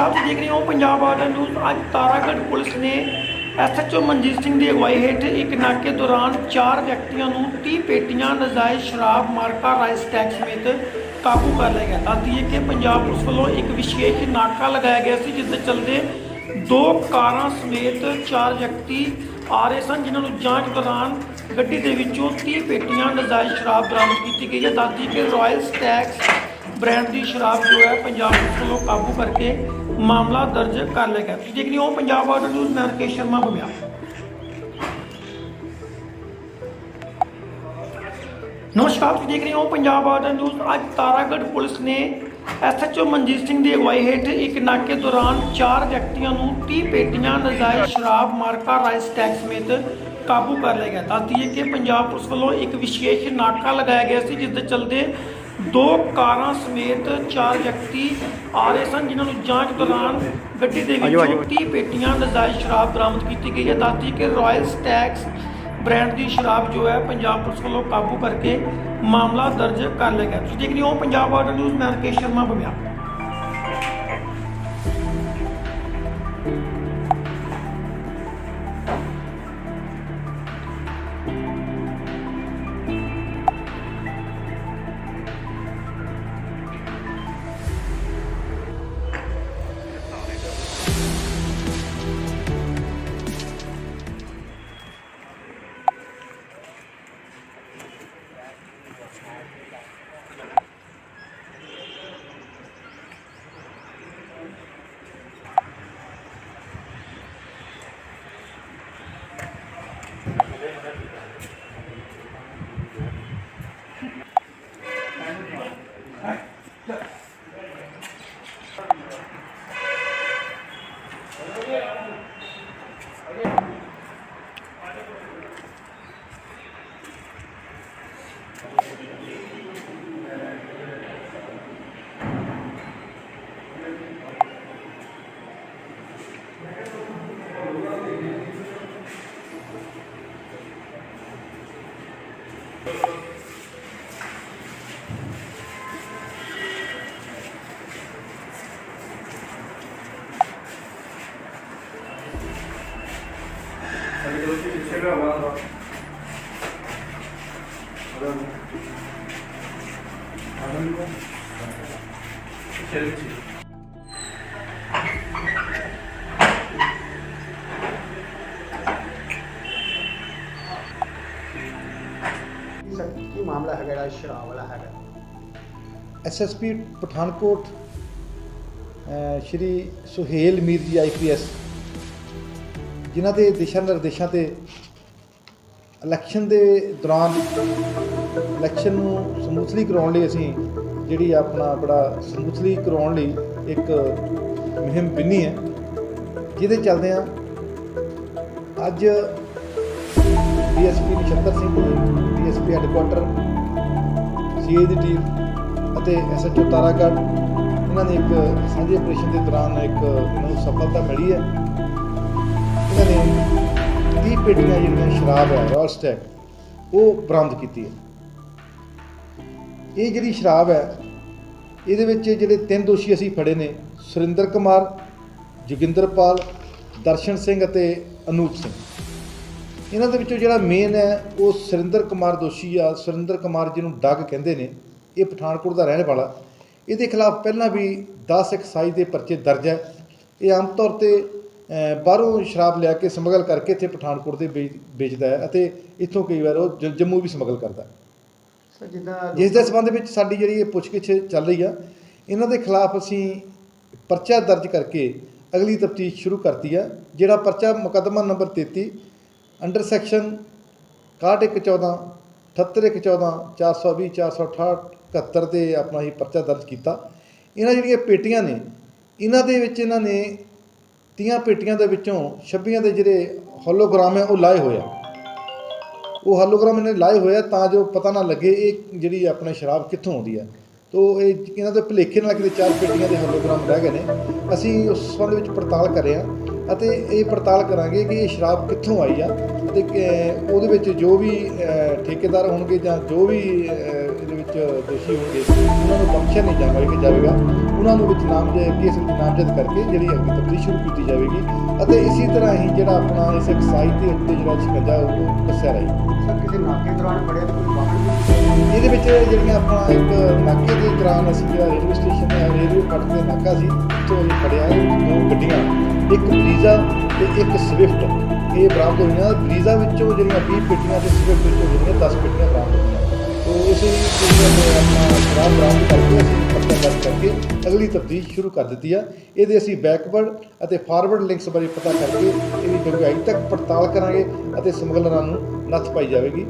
ਨਮਸਕਾਰ ਤੁਸੀਂ ਦੇਖ ਰਹੇ ਹੋ ਪੰਜਾਬ ਆਰਡਰ ਨਿਊਜ਼। ਅੱਜ ਤਾਰਾਗੜ੍ਹ ਪੁਲਿਸ ਨੇ ਐਸਐਚਓ ਮਨਜੀਤ ਸਿੰਘ ਦੀ ਅਗਵਾਈ ਹੇਠ ਇੱਕ ਨਾਕੇ ਦੌਰਾਨ ਚਾਰ ਵਿਅਕਤੀਆਂ ਨੂੰ 30 ਪੇਟੀਆਂ ਨਜਾਇਜ਼ ਸ਼ਰਾਬ, ਮਾਰਕਾ, ਰਾਈਸ ਟੈਕਸ ਸਮੇਤ ਕਾਬੂ ਕਰ ਲਿਆ ਗਿਆ। ਦੱਸਦੀ ਹੈ ਕਿ ਪੰਜਾਬ ਪੁਲਿਸ ਵੱਲੋਂ ਇੱਕ ਵਿਸ਼ੇਸ਼ ਨਾਕਾ ਲਗਾਇਆ ਗਿਆ ਸੀ, ਜਿਸ ਦੇ ਚਲਦੇ ਦੋ ਕਾਰਾਂ ਸਮੇਤ ਚਾਰ ਵਿਅਕਤੀ ਆ ਰਹੇ ਸਨ, ਜਿਨ੍ਹਾਂ ਨੂੰ ਜਾਂਚ ਦੌਰਾਨ ਗੱਡੀ ਦੇ ਵਿੱਚੋਂ 30 ਪੇਟੀਆਂ ਨਜਾਇਜ਼ ਸ਼ਰਾਬ ਬਰਾਮਦ ਕੀਤੀ ਗਈ ਹੈ। ਦੱਸਦੀ ਕਿ ਰਾਇਲ ਸਟੈਕਸ ਬ੍ਰਾਂਡ ਦੀ ਸ਼ਰਾਬ ਜੋ ਹੈ, ਪੰਜਾਬ ਪੁਲਿਸ ਵੱਲੋਂ ਕਾਬੂ ਕਰਕੇ ਮਾਮਲਾ ਦਰਜ ਕਰ ਲਿਆ ਗਿਆ। ਤੁਸੀਂ ਦੇਖ ਰਹੇ ਹੋ ਪੰਜਾਬ ਆਰਡਰ ਨਿਊਜ਼ ਮੈਂ ਰਕੇਸ਼ ਸ਼ਰਮਾ ਬੁਮਿਆ। ਨਮਸਕਾਰ, ਤੁਸੀਂ ਦੇਖ ਰਹੇ ਹੋ ਪੰਜਾਬ ਆਰਡਰ ਨਿਊਜ਼ ਅੱਜ ਤਾਰਾਗੜ੍ਹ ਪੁਲਿਸ ਨੇ ਐਸਐਚਓ ਮਨਜੀਤ ਸਿੰਘ ਦੀ ਅਗਵਾਈ ਹੇਠ ਇੱਕ ਨਾਕੇ ਦੌਰਾਨ ਚਾਰ ਵਿਅਕਤੀਆਂ ਨੂੰ 30 ਪੇਟੀਆਂ, ਨਜਾਇਜ਼ ਸ਼ਰਾਬ, ਮਾਰਕਾ ਰਾਈਸ ਟੈਕਸ ਸਮੇਤ ਕਾਬੂ ਕਰ ਲਿਆ ਗਿਆ। ਦੱਸਦੀ ਹੈ ਕਿ ਪੰਜਾਬ ਪੁਲਿਸ ਵੱਲੋਂ ਇੱਕ ਵਿਸ਼ੇਸ਼ ਨਾਕਾ ਲਗਾਇਆ ਗਿਆ ਸੀ, ਜਿਸ ਦੇ ਚੱਲਦੇ ਦੋ ਕਾਰਾਂ ਸਮੇਤ ਚਾਰ ਵਿਅਕਤੀ ਆ ਰਹੇ ਸਨ ਜਿਨ੍ਹਾਂ ਨੂੰ ਜਾਂਚ ਦੌਰਾਨ ਗੱਡੀ ਦੇ ਵਿੱਚੋਂ 30 ਪੇਟੀਆਂ ਨਜਾਇਜ਼ ਸ਼ਰਾਬ ਬਰਾਮਦ ਕੀਤੀ ਗਈ ਹੈ। ਦੱਸਦੀ ਕਿ ਰਾਇਲ ਸਟੈਕਸ ਬ੍ਰਾਂਡ ਦੀ ਸ਼ਰਾਬ ਜੋ ਹੈ ਪੰਜਾਬ ਪੁਲਿਸ ਵੱਲੋਂ ਕਾਬੂ ਕਰਕੇ ਮਾਮਲਾ ਦਰਜ ਕਰ ਲਿਆ ਗਿਆ। ਤੁਸੀਂ ਦੇਖ ਰਹੇ ਹੋ ਪੰਜਾਬ ਆਰਡਰ ਨਿਊਜ਼ ਮੈਂ ਰਕੇਸ਼ ਸ਼ਰਮਾ ਬੁਮਿਆ ਸਰ ਕੀ ਮਾਮਲਾ ਹੈਗਾ ਜਿਹੜਾ ਸ਼ਰਾਬ ਵਾਲਾ ਹੈਗਾ ਐਸਐਸਪੀ ਪਠਾਨਕੋਟ ਅਹ ਸ਼੍ਰੀ ਸੁਹੇਲ ਮੀਰ ਜੀ ਆਈਪੀਐਸ ਜਿਨ੍ਹਾਂ ਦੇ ਦਿਸ਼ਾ ਨਿਰਦੇਸ਼ਾਂ ਤੇ ਇਲੈਕਸ਼ਨ ਦੇ ਦੌਰਾਨ ਇਲੈਕਸ਼ਨ ਨੂੰ ਸਮੂਥਲੀ ਕਰਾਉਣ ਲਈ ਅਸੀਂ ਜਿਹੜੀ ਆਪਣਾ ਬੜਾ ਸਮੂਥਲੀ ਕਰਾਉਣ ਲਈ ਇੱਕ ਮੁਹਿੰਮ ਬਿੰਨੀ ਹੈ, ਜਿਹਦੇ ਚੱਲਦੇ ਆ ਅੱਜ DSP Nachhattar Singh, DSP headquarter CA ਦੀ ਟੀਮ ਅਤੇ ਐਸਐਚਓ ਤਾਰਾਗੜ੍ਹ, ਇਹਨਾਂ ਨੇ ਇੱਕ ਸਾਂਝੇ ਆਪਰੇਸ਼ਨ ਦੇ ਦੌਰਾਨ ਇੱਕ ਇਹਨਾਂ ਨੂੰ ਸਫਲਤਾ ਮਿਲੀ ਹੈ। ਇਹਨਾਂ ਨੇ 30 ਪੇਟੀਆਂ ਜਿਹੜੀਆਂ ਸ਼ਰਾਬ ਹੈ ਰਾਇਲ ਸਟੈਕ ਉਹ ਬਰਾਮਦ ਕੀਤੀ ਹੈ। ਇਹ ਜਿਹੜੀ ਸ਼ਰਾਬ ਹੈ, ਇਹਦੇ ਵਿੱਚ ਜਿਹੜੇ ਤਿੰਨ ਦੋਸ਼ੀ ਅਸੀਂ ਫੜੇ ਨੇ, ਸੁਰਿੰਦਰ ਕੁਮਾਰ ਜੋਗਿੰਦਰਪਾਲ ਦਰਸ਼ਨ ਸਿੰਘ ਅਤੇ ਅਨੂਪ ਸਿੰਘ। ਇਹਨਾਂ ਦੇ ਵਿੱਚੋਂ ਜਿਹੜਾ ਮੇਨ ਹੈ, ਉਹ ਸੁਰਿੰਦਰ ਕੁਮਾਰ ਦੋਸ਼ੀ ਆ। ਸੁਰਿੰਦਰ ਕੁਮਾਰ ਜਿਹਨੂੰ ਡੱਗ ਕਹਿੰਦੇ ਨੇ, ਇਹ ਪਠਾਨਕੋਟ ਦਾ ਰਹਿਣ ਵਾਲਾ। ਇਹਦੇ ਖਿਲਾਫ ਪਹਿਲਾਂ ਵੀ 10 ਐਕਸਾਈਜ਼ ਦੇ ਪਰਚੇ ਦਰਜ ਹੈ। ਇਹ ਆਮ ਤੌਰ ਤੇ ਬਾਹਰੋਂ ਸ਼ਰਾਬ ਲਿਆ ਕੇ ਸਮਗਲ ਕਰਕੇ ਇੱਥੇ ਪਠਾਨਕੋਟ ਦੇ ਵੇਚ- ਵੇਚਦਾ ਹੈ ਅਤੇ ਇੱਥੋਂ ਕਈ ਵਾਰ ਉਹ ਜ- ਜੰਮੂ ਵੀ ਸਮਗਲ ਕਰਦਾ ਹੈ। ਸਰ ਜਿੱਦਾਂ ਜਿਸ ਦੇ ਸੰਬੰਧ ਵਿੱਚ ਸਾਡੀ ਜਿਹੜੀ ਇਹ ਪੁੱਛਗਿੱਛ ਚੱਲ ਰਹੀ ਆ ਇਹਨਾਂ ਦੇ ਖਿਲਾਫ ਅਸੀਂ ਪਰਚਾ ਦਰਜ ਕਰਕੇ ਅਗਲੀ ਤਫਤੀਸ਼ ਸ਼ੁਰੂ ਕਰਤੀ ਆ ਜਿਹੜਾ ਪਰਚਾ ਮੁਕੱਦਮਾ ਨੰਬਰ 33 ਅੰਡਰ ਸੈਕਸ਼ਨ 6114 78114 420 468 71 ਦੇ ਆਪਣਾ ਹੀ ਪਰਚਾ ਦਰਜ ਕੀਤਾ। ਇਹਨਾਂ ਜਿਹੜੀਆਂ ਪੇਟੀਆਂ ਨੇ ਇਹਨਾਂ ਦੇ ਵਿੱਚ ਇਹਨਾਂ ਨੇ 30 ਪੇਟੀਆਂ ਦੇ ਵਿੱਚੋਂ 26 ਦੇ ਜਿਹੜੇ ਹੋਲੋਗ੍ਰਾਮ ਹੈ, ਉਹ ਲਾਏ ਹੋਏ ਆ। ਉਹ ਹੋਲੋਗ੍ਰਾਮ ਇਹਨੇ ਲਾਏ ਹੋਏ ਆ ਤਾਂ ਜੋ ਪਤਾ ਨਾ ਲੱਗੇ ਇਹ ਜਿਹੜੀ ਆਪਣੇ ਸ਼ਰਾਬ ਕਿੱਥੋਂ ਆਉਂਦੀ ਹੈ ਤੋ ਇਹ ਇਹਨਾਂ ਦੇ ਭੁਲੇਖੇ ਨਾਲ ਕਿਤੇ ਚਾਰ ਪੇਟੀਆਂ ਦੇ ਹੋਲੋਗ੍ਰਾਮ ਰਹਿ ਗਏ ਨੇ। ਅਸੀਂ ਉਸ ਸੰਬੰਧ ਵਿੱਚ ਪੜਤਾਲ ਕਰ ਰਹੇ ਹਾਂ। ਅਤੇ ਇਹ ਪੜਤਾਲ ਕਰਾਂਗੇ ਕਿ ਇਹ ਸ਼ਰਾਬ ਕਿੱਥੋਂ ਆਈ ਆ ਅਤੇ ਉਹਦੇ ਵਿੱਚ ਜੋ ਵੀ ਠੇਕੇਦਾਰ ਹੋਣਗੇ ਜਾਂ ਜੋ ਵੀ ਇਹਦੇ ਵਿੱਚ ਦੋਸ਼ੀ ਹੋਣਗੇ ਉਹਨਾਂ ਨੂੰ ਬਖਸ਼ਿਆ ਨਹੀਂ ਜਾਵੇਗਾ ਜਾਵੇਗਾ। ਉਹਨਾਂ ਨੂੰ ਵਿੱਚ ਨਾਮਜ਼ਦ ਕੇਸ ਵਿੱਚ ਨਾਮਜ਼ਦ ਕਰਕੇ ਜਿਹੜੀ ਅਗਲੀ ਤਫਤੀਸ਼ ਸ਼ੁਰੂ ਕੀਤੀ ਜਾਵੇਗੀ। ਅਤੇ ਇਸੇ ਤਰ੍ਹਾਂ ਹੀ ਜਿਹੜਾ ਆਪਣਾ ਇਸ ਐਕਸਾਈਜ਼ ਦੇ ਉੱਤੇ ਜਿਹੜਾ ਸ਼ਿਕੰਜਾ ਉਹ ਕੱਸਿਆ ਰਹੇ। ਸਰ ਕਿਸੇ ਨਾਕੇ ਦੌਰਾਨ ਤਾਂ ਕੋਈ ਵਾਹਨ ਇਹਦੇ ਵਿੱਚ ਜਿਹੜੀਆਂ ਆਪਣਾ ਇੱਕ ਨਾਕੇ ਦੇ ਦੌਰਾਨ ਅਸੀਂ ਜਿਹੜਾ ਰੇਲਵੇ ਸਟੇਸ਼ਨ ਹੈ ਰੇਲਵੇ ਪੱਟ ਤੇ ਨਾਕਾ ਸੀ ਉੱਥੋਂ ਅਸੀਂ ਫੜਿਆ ਦੋ ਗੱਡੀਆਂ। ਇੱਕ ਬਰੀਜ਼ਾ ਤੇ ਇੱਕ ਸਵਿਫਟ ਇਹ ਬਰਾਮਦ ਹੋਈਆਂ ਬਰੀਜ਼ਾ ਵਿੱਚੋਂ ਜਿਹੜੀਆਂ 20 ਪੇਟੀਆਂ ਤੇ ਸਵਿਫਟ ਵਿੱਚੋਂ ਜਿਹੜੀਆਂ 10 ਪੇਟੀਆਂ ਬਰਾਮਦ ਹੋਈਆਂ ਤੋ ਇਸੇ ਜਿਹੜੇ ਆਪਣਾ ਸ਼ਰਾਬ ਬਰਾਮਦ ਕਰਕੇ ਅਸੀਂ ਪੱਤਾ ਦਰਜ ਕਰਕੇ ਅਗਲੀ ਤਫਤੀਸ਼ ਸ਼ੁਰੂ ਕਰ ਦਿੱਤੀ ਆ। ਇਹਦੇ ਅਸੀਂ ਬੈਕਵਰਡ ਅਤੇ ਫਾਰਵਰਡ ਲਿੰਕਸ ਬਾਰੇ ਪਤਾ ਕਰਕੇ ਇਹਦੀ ਡੂੰਘਾਈ ਤੱਕ ਪੜਤਾਲ ਕਰਾਂਗੇ ਅਤੇ ਸਮਗਲਰਾਂ ਨੂੰ ਨੱਥ ਪਾਈ ਜਾਵੇਗੀ।